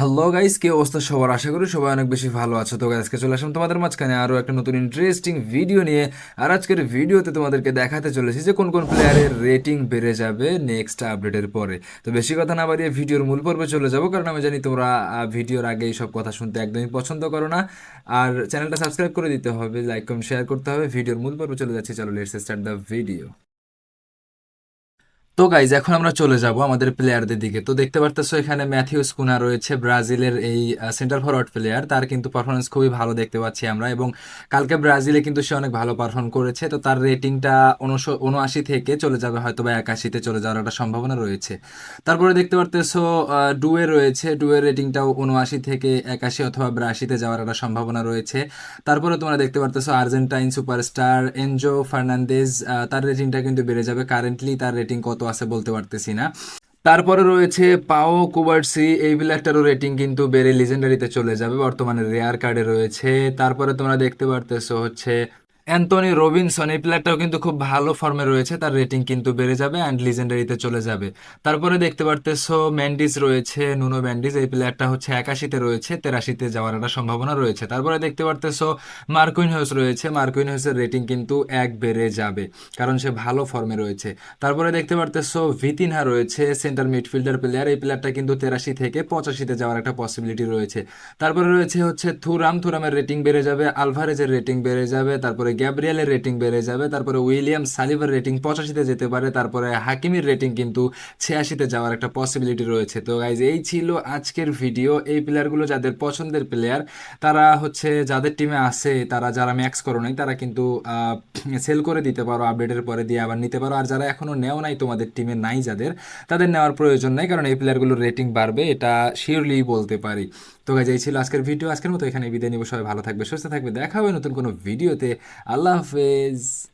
Hello guys কে অবস্থা সবার? আশা করি সবাই অনেক বেশি ভালো আছো। তো আজকে চলে আসলাম তোমাদের মাঝখানে আরও একটা নতুন ইন্টারেস্টিং ভিডিও নিয়ে। আর আজকের ভিডিওতে তোমাদেরকে দেখাতে চলেছি যে কোন কোন প্লেয়ারের রেটিং বেড়ে যাবে নেক্সট আপডেটের পরে। তো বেশি কথা না বাড়িয়ে ভিডিওর মূল পর্বে চলে যাব, কারণ আমি জানি তোমরা ভিডিওর আগে এইসব কথা শুনতে একদমই পছন্দ করো না। আর চ্যানেলটা সাবস্ক্রাইব করে দিতে হবে লাইক কম শেয়ার করতে হবে। ভিডিওর মূল পর্বে চলে যাচ্ছি, চলো লেটস স্টার্ট দ্য ভিডিও তো গাইজ এখন আমরা চলে যাব আমাদের প্লেয়ারদের দিকে। তো দেখতে পারতেছো এখানে ম্যাথিউ স্কুনা রয়েছে, ব্রাজিলের এই সেন্টার ফরওয়ার্ড প্লেয়ার তার কিন্তু পারফরমেন্স খুবই ভালো দেখতে পাচ্ছি আমরা এবং কালকে ব্রাজিলে কিন্তু সে অনেক ভালো পারফর্ম করেছে। তো তার রেটিংটা উনআশি থেকে চলে যাবে হয়তো বা একাশিতে চলে যাওয়ার একটা সম্ভাবনা রয়েছে। তারপরে দেখতে পারতেছো ডুয়ে রয়েছে। ডুয়ের রেটিংটাও উনআশি থেকে একাশি অথবা ব্রাশিতে যাওয়ার একটা সম্ভাবনা রয়েছে। তারপরে তোমরা দেখতে পারতেছো আর্জেন্টাইন সুপারস্টার এনজো ফার্নান্দেজ তার রেটিংটা কিন্তু বেড়ে যাবে। কারেন্টলি তার রেটিং কত আছে বলতে পারতেছি না। তারপরে রয়েছে পাও, কুবার্সি, এই প্লেয়ারটারও রেটিং কিন্তু বেড়ে লিজেন্ডারিতে চলে যাবে। বর্তমানে রেয়ার কার্ডে রয়েছে। তারপরে তোমরা দেখতে পারতেছো হচ্ছে অ্যান্টনি রবিনসন, এই প্লেয়ারটাও কিন্তু খুব ভালো ফর্মে রয়েছে, তার রেটিং কিন্তু বেড়ে যাবে অ্যান্ড লিজেন্ডারিতে চলে যাবে। তারপরে দেখতে পারতেছো ম্যান্ডিস রয়েছে নুনো ম্যান্ডিস এই প্লেয়ারটা হচ্ছে একাশিতে রয়েছে, তেরাশিতে যাওয়ার একটা সম্ভাবনা রয়েছে। তারপরে দেখতে পারতেছো মার্কুইন হাউস রয়েছে মার্কুইন হাউসের রেটিং কিন্তু এক বেড়ে যাবে, কারণ সে ভালো ফর্মে রয়েছে। তারপরে দেখতে পারতেছো ভিতিনহা রয়েছে সেন্টার মিডফিল্ডার প্লেয়ার এই প্লেয়ারটা কিন্তু তেরাশি থেকে পঁচাশিতে যাওয়ার একটা পসিবিলিটি রয়েছে। তারপরে রয়েছে হচ্ছে থুরাম থুরামের রেটিং বেড়ে যাবে আলভারেজের রেটিং বেড়ে যাবে, তারপরে গ্যাব্রিয়েলের রেটিং বেড়ে যাবে, তারপরে উইলিয়াম সালিভার রেটিং পঁচাশিতে যেতে পারে, তারপরে হাকিমির রেটিং কিন্তু ছিয়াশিতে যাওয়ার একটা পসিবিলিটি রয়েছে। তো গাইজ এই ছিল আজকের ভিডিও এই প্লেয়ারগুলো যাদের পছন্দের প্লেয়ার তারা হচ্ছে যাদের টিমে আছে, তারা যারা ম্যাক্স করো নাই, তারা কিন্তু সেল করে দিতে পারো আপডেটের পরে দিয়ে আবার নিতে পারো। আর যারা এখনও নেও নাই, তোমাদের টিমে নাই যাদের, তাদের নেওয়ার প্রয়োজন নাই, কারণ এই প্লেয়ারগুলোর রেটিং বাড়বে, এটা শিওরলি বলতে পারি। তো গাইজ এই ছিল আজকের ভিডিও আজকের মতো এখানে বিদায় নিব। সবাই ভালো থাকবে, সুস্থ থাকবে। দেখা হবে নতুন কোনো ভিডিওতে আল্লাহ হাফেজ